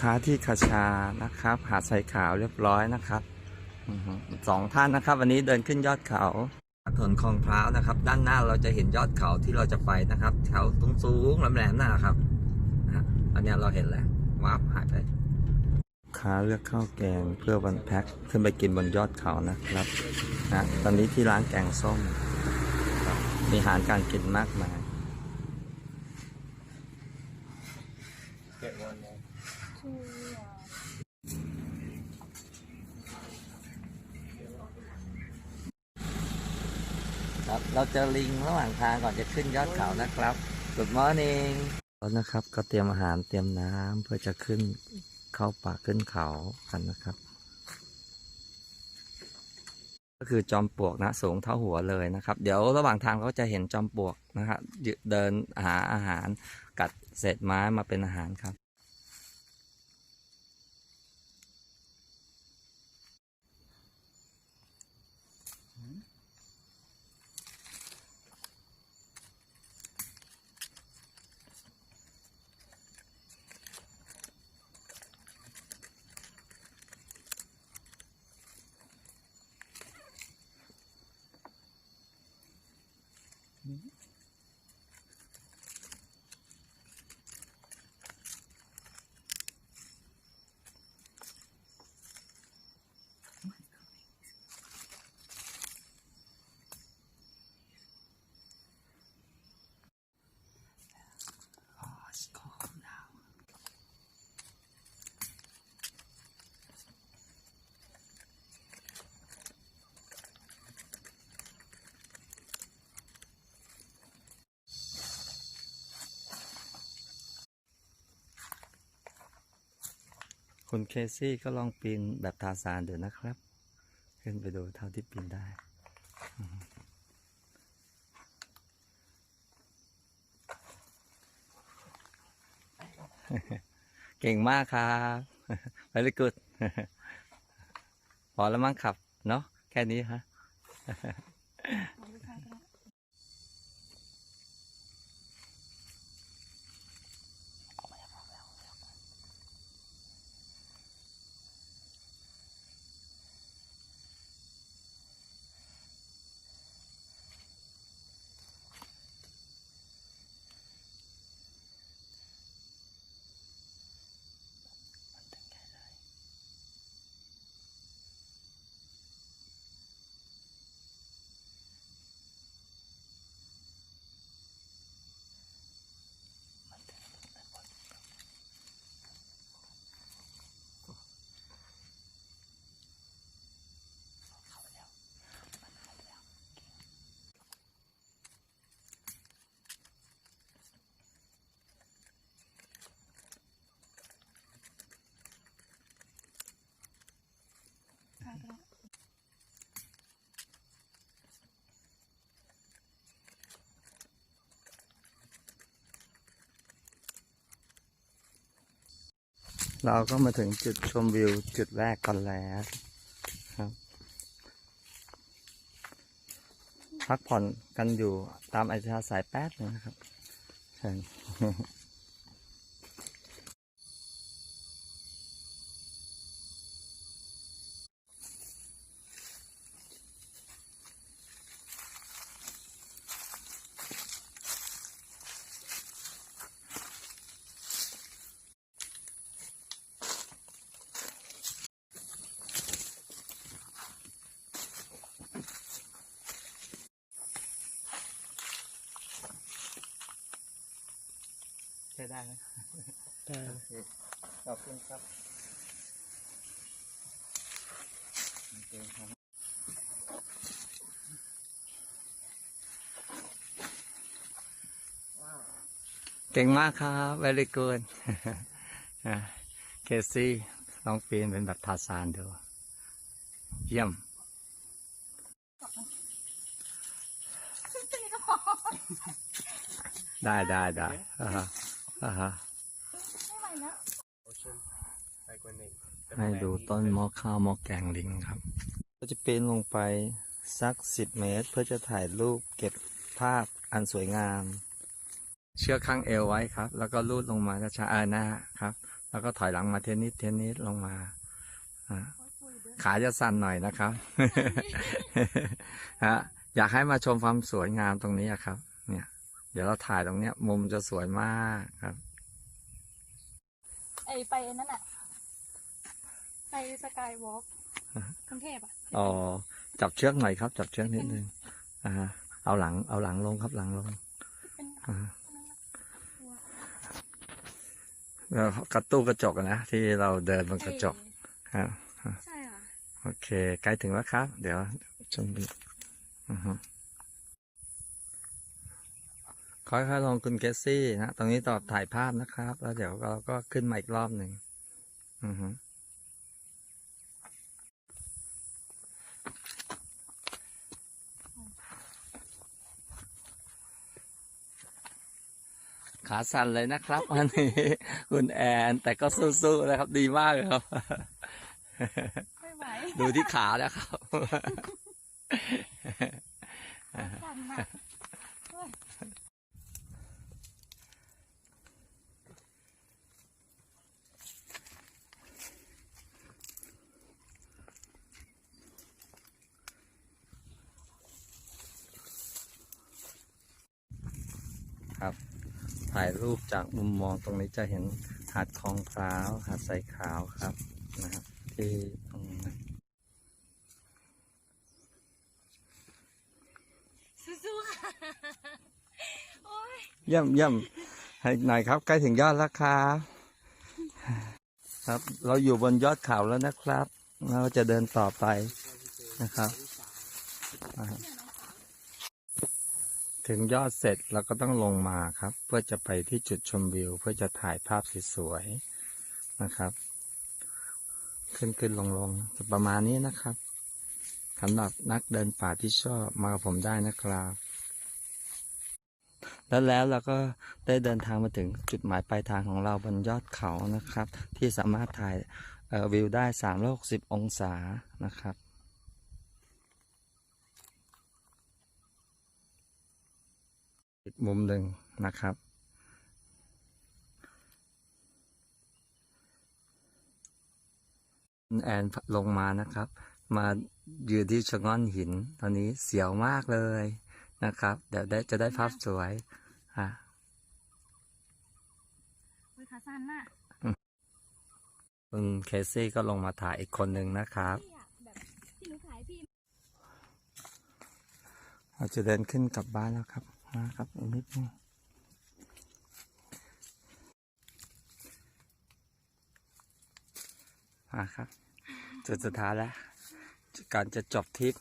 ค้าที่คาชานะครับ หาดทรายขาวเรียบร้อยนะครับสองท่านนะครับ วันนี้เดินขึ้นยอดเขาถนนคลองพร้าวนะครับ ด้านหน้าเราจะเห็นยอดเขาที่เราจะไปนะครับแถวสูงๆแหลมๆนั่นนะครับอันนี้เราเห็นแล้ววาร์ปหายไปค้าเลือกข้าวแกงเพื่อวันแพ็คขึ้นไปกินบนยอดเขานะครับนะตอนนี้ที่ร้านแกงส้ม มีอาหารการกินมากมาย ครับ เราเจอลิงระหว่างทางก่อนจะขึ้นยอดเขานะครับ Good morning แล้วนะครับ ก็เตรียมอาหารเตรียมน้ำเพื่อจะขึ้นเข้าป่าขึ้นเขากันนะครับ ก็คือจอมปลวกนะสูงเท่าหัวเลยนะครับ เดี๋ยวระหว่างทางเราก็จะเห็นจอมปลวกนะครับเดินหาอาหารกัดเศษไม้มาเป็นอาหารครับ คุณเคซี่ก็ลองปีนแบบทาซานเดูนะครับ ขึ้นไปดูเท่าที่ปีนได้เก่งมากครับ very good พอแล้วมั้งขับ เนาะแค่นี้ฮะ เราก็มาถึงจุดชมวิวจุดแรกกันแล้วครับ พักผ่อนกันอยู่ตามอัธยาศัยแป๊บนึงนะครับเชิญ ช้ได้ไหมได้โอเคขอบคุณครับโอเคครับเก่งมากครับ very good เคซี่ลองปีนเป็นแบบทาซานดู เยี่ยม ได้ได้ได้ อ่าฮะอ่าฮะให้ดูต้นหม้อข้าวหม้อแกงลิงครับ ก็จะปีนลงไปสักสิบเมตร เพื่อจะถ่ายรูปเก็บภาพอันสวยงาม เชือกข้างเอวไว้ครับ แล้วก็ลูดลงมาช้าๆอ่าหน้าครับ แล้วก็ถอยหลังมาเทนนิดเทนนิดลงมาอ่าขาจะสั่นหน่อยนะครับฮะอยากให้มาชมความสวยงามตรงนี้อะครับ เนี่ย เดี๋ยวเราถ่ายตรงเนี้ย มุมจะสวยมากครับ ไอไปไอ้นั่นอะไปสกายวอล์กกรุงเทพอะอ๋อจับเชือกหน่อยครับ จับเชือกนิดนึงอ่าเอาหลัง เอาหลังลงครับหลังลงเป็นอ่าแล้วกระตู้กระจกอะนะ ที่เราเดินบนกระจกครับใช่ค่ะโอเค ใกล้ถึงแล้วครับ เดี๋ยวชมดูอือฮึ ค่อยๆลงคุณเกสซี่นะตรงนี้ต่อถ่ายภาพนะครับ แล้วเดี๋ยวเราก็ขึ้นมาอีกรอบหนึ่งอือฮึขาสั่นเลยนะครับวันนี้คุณแอน แต่ก็สู้ๆนะครับ ดีมากเลยครับไม่ไหวดูที่ขานะครับสั่นมาก ครับ ถ่ายรูปจากมุมมองตรงนี้จะเห็นหาดคลองพร้าวหาดทรายขาวครับนะครับ ที่ตรงนั้นสู้ๆค่ะโอ้ยเยี่ยมเยี่ยมให้หน่อยครับ ใกล้ถึงยอดแล้วครับครับ เราอยู่บนยอดเขาแล้วนะครับ เราจะเดินต่อไปนะครับอ่า ถึงยอดเสร็จเราก็ต้องลงมาครับ เพื่อจะไปที่จุดชมวิว เพื่อจะถ่ายภาพสวยๆนะครับ ขึ้นขึ้นลงลงจะประมาณนี้นะครับสำหรับนักเดินป่าที่ชอบมากับผมได้นะครับ แล้วแล้วเราก็ได้เดินทางมาถึงจุดหมายปลายทางของเราบนยอดเขานะครับ ที่สามารถถ่ายวิวได้ 360 องศานะครับ อีกมุมหนึ่งนะครับ แอนลงมานะครับ มายืนที่ชะง่อนหิน ตอนนี้เสียวมากเลยนะครับ เดี๋ยวได้จะได้ภาพสวยอะโอ้ยขาสั่นน่ะคุณเคซี่ก็ลงมาถ่ายอีกคนหนึ่งนะครับพี่อะแบบที่หนูถ่ายพี่เราจะเดินขึ้นกลับบ้านแล้วครับ มาครับอีกนิดนึงมาครับ จุดสุดท้ายแล้วก่อนจะจบทริป